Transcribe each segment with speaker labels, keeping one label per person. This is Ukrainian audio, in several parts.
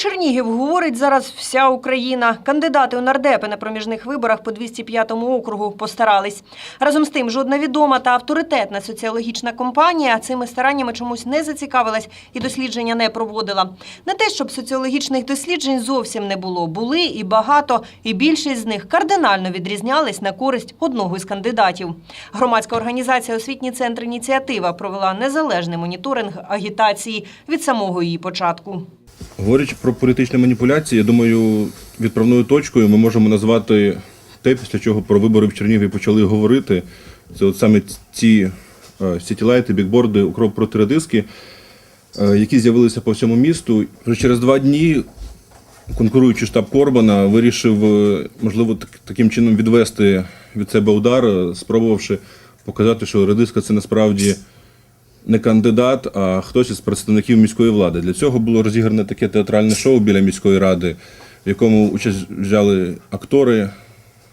Speaker 1: Чернігів говорить зараз вся Україна. Кандидати у нардепи на проміжних виборах по 205-му округу постарались. Разом з тим, жодна відома та авторитетна соціологічна компанія цими стараннями чомусь не зацікавилась і дослідження не проводила. Не те, щоб соціологічних досліджень зовсім не було. Були і багато, і більшість з них кардинально відрізнялись на користь одного із кандидатів. Громадська організація Освітній центр ініціатива провела незалежний моніторинг агітації від самого її початку.
Speaker 2: Говорячи про політичні маніпуляції, я думаю, відправною точкою ми можемо назвати те, після чого про вибори в Чернігові почали говорити. Це от саме ці е, сітілайти, бікборди, укроп проти радиски, е, які з'явилися по всьому місту. Через два дні конкуруючий штаб Корбана вирішив, е, можливо, таким чином відвести від себе удар, спробувавши показати, що радиска це насправді не кандидат, а хтось із представників міської влади. Для цього було розігране таке театральне шоу біля міської ради, в якому участь взяли актори,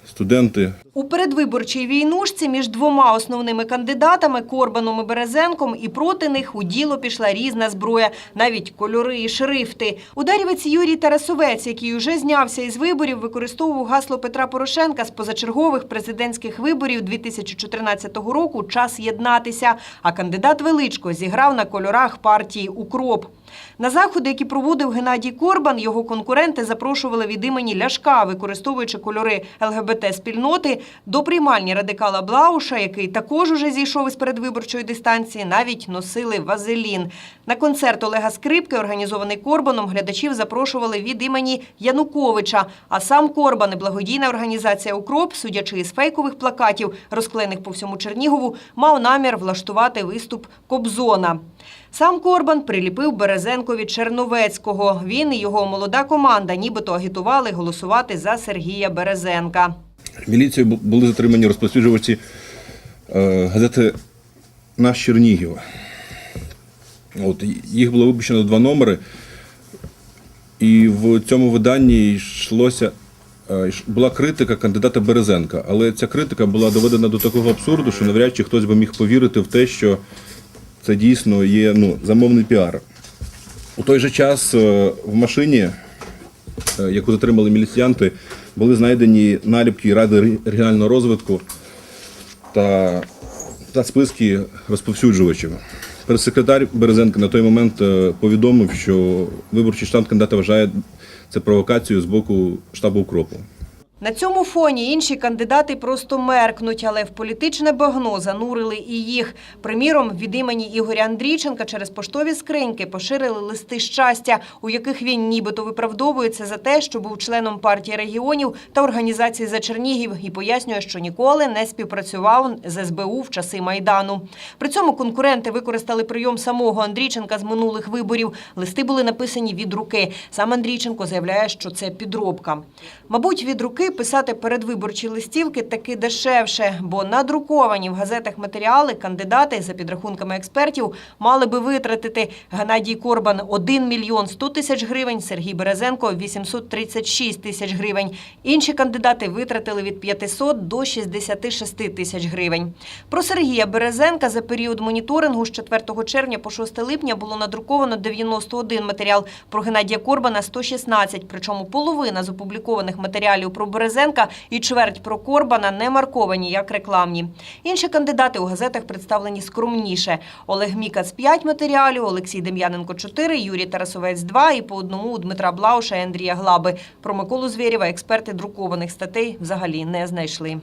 Speaker 2: студенти.
Speaker 1: У передвиборчій війнушці між двома основними кандидатами Корбаном і Березенком і проти них у діло пішла різна зброя, навіть кольори і шрифти. Ударівець Юрій Тарасовець, який уже знявся із виборів, використовував гасло Петра Порошенка з позачергових президентських виборів 2014 року «Час єднатися», а кандидат Величко зіграв на кольорах партії «Укроп». На заходи, які проводив Геннадій Корбан, його конкуренти запрошували від імені Ляшка, використовуючи кольори ЛГБТ-спільноти, до приймальні радикала Блауша, який також уже зійшов із передвиборчої дистанції, навіть носили вазелін. На концерт Олега Скрипки, організований Корбаном, глядачів запрошували від імені Януковича. А сам Корбан і благодійна організація «Укроп», судячи із фейкових плакатів, розклених по всьому Чернігову, мав намір влаштувати виступ Кобзона. Сам Корбан приліпив Березенкові Черновецького. Він і його молода команда нібито агітували голосувати за Сергія Березенка.
Speaker 2: Міліцією були затримані розповсюджувачі е, газети Наш Чернігів. От, їх було випущено два номери, і в цьому виданні йшлося. е, Була критика кандидата Березенка, але ця критика була доведена до такого абсурду, що навряд чи хтось би міг повірити в те, що це дійсно є ну, замовний піар. У той же час е, в машині, яку затримали міліціянти, були знайдені наліпки Ради регіонального розвитку та, та списки розповсюджувачів. Прес-секретар Березенка на той момент е, повідомив, що виборчий штаб кандидата вважає це провокацією з боку штабу укропу.
Speaker 1: На цьому фоні інші кандидати просто меркнуть, але в політичне багно занурили і їх. Приміром, від імені Ігоря Андрійченка через поштові скриньки поширили листи щастя, у яких він нібито виправдовується за те, що був членом партії регіонів та організації за Чернігів і пояснює, що ніколи не співпрацював з СБУ в часи Майдану. При цьому конкуренти використали прийом самого Андрійченка з минулих виборів. Листи були написані від руки. Сам Андрійченко заявляє, що це підробка. Мабуть, від руки писати передвиборчі листівки таки дешевше, бо надруковані в газетах матеріали кандидати, за підрахунками експертів, мали би витратити Геннадій Корбан 1 мільйон 100 тисяч гривень, Сергій Березенко 836 тисяч гривень. Інші кандидати витратили від 500 до 66 тисяч гривень. Про Сергія Березенка за період моніторингу з 4 червня по 6 липня було надруковано 91 матеріал, про Геннадія Корбана 116, причому половина з опублікованих матеріалів про Березенка і чверть про Корбана не марковані як рекламні. Інші кандидати у газетах представлені скромніше. Олег Мікац 5 матеріалів, Олексій Дем'яненко 4, Юрій Тарасовець 2 і по одному у Дмитра Блауша і Андрія Глаби. Про Миколу Звєрєва експерти друкованих статей взагалі не знайшли.